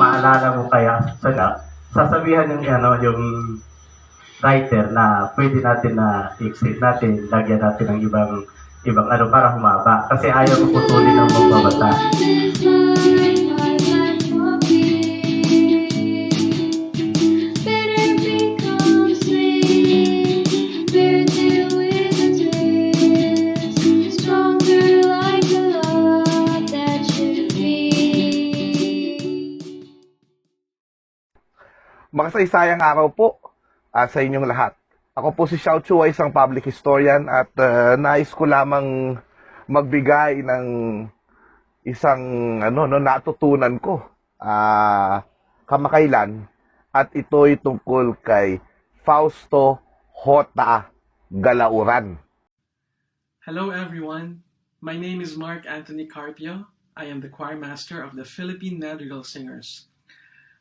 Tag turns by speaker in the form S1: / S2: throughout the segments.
S1: akala mo kaya sana, sasabihan yung, ano, yung writer na pwede natin na i-exit natin, lagyan natin ng ibang ibang ano para humaba. Kasi ayaw mo putulin ng magbabasa.
S2: Makasaysayang araw po ah, sa inyong lahat. Ako po si Xiao Chu, isang public historian at ah, nais ko lamang magbigay ng isang ano no natutunan ko ah kamakailan at ito'y tungkol kay Fausto J. Galauran.
S3: Hello, everyone. My name is Mark Anthony Carpio. I am the choir master of the Philippine Madrigal Singers.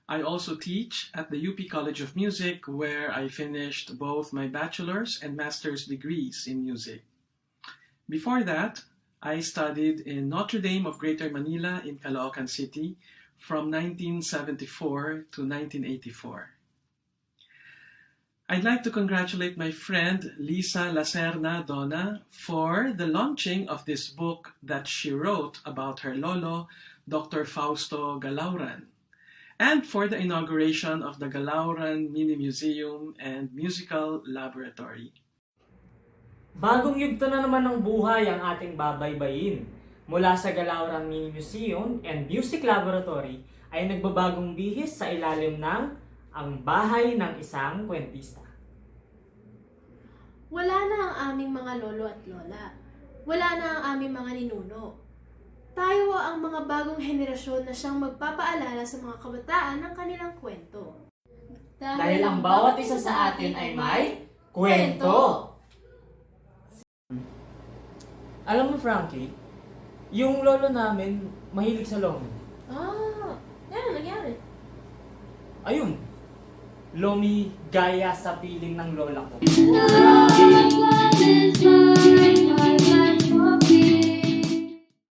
S3: I also teach at the UP College of Music, where I finished both my bachelor's and master's degrees in music. Before that, I studied in Notre Dame of Greater Manila in Caloocan City from 1974 to 1984. I'd like to congratulate my friend Lisa Lacerna Donna for the launching of this book that she wrote about her lolo, Dr. Fausto Galauran, and for the inauguration of the Galauran Mini Museum and Musical Laboratory.
S4: Bagong yugto na naman ng buhay ang ating babaybayin. Mula sa Galauran Mini Museum and Music Laboratory ay nagbabagong bihis sa ilalim ng ang bahay ng isang kwentista.
S5: Wala na ang aming mga lolo at lola. Wala na ang aming mga ninuno. Tayo ang mga bagong henerasyon na siyang magpapaalala sa mga kabataan ng kanilang kwento.
S4: Dahil ang bawat isa sa atin ay may kwento. Alam mo, Frankie, yung lolo namin mahilig sa lomi.
S5: Ah, yan ang nangyari.
S4: Ayun, lomi gaya sa piling ng lola ko.
S5: Wow!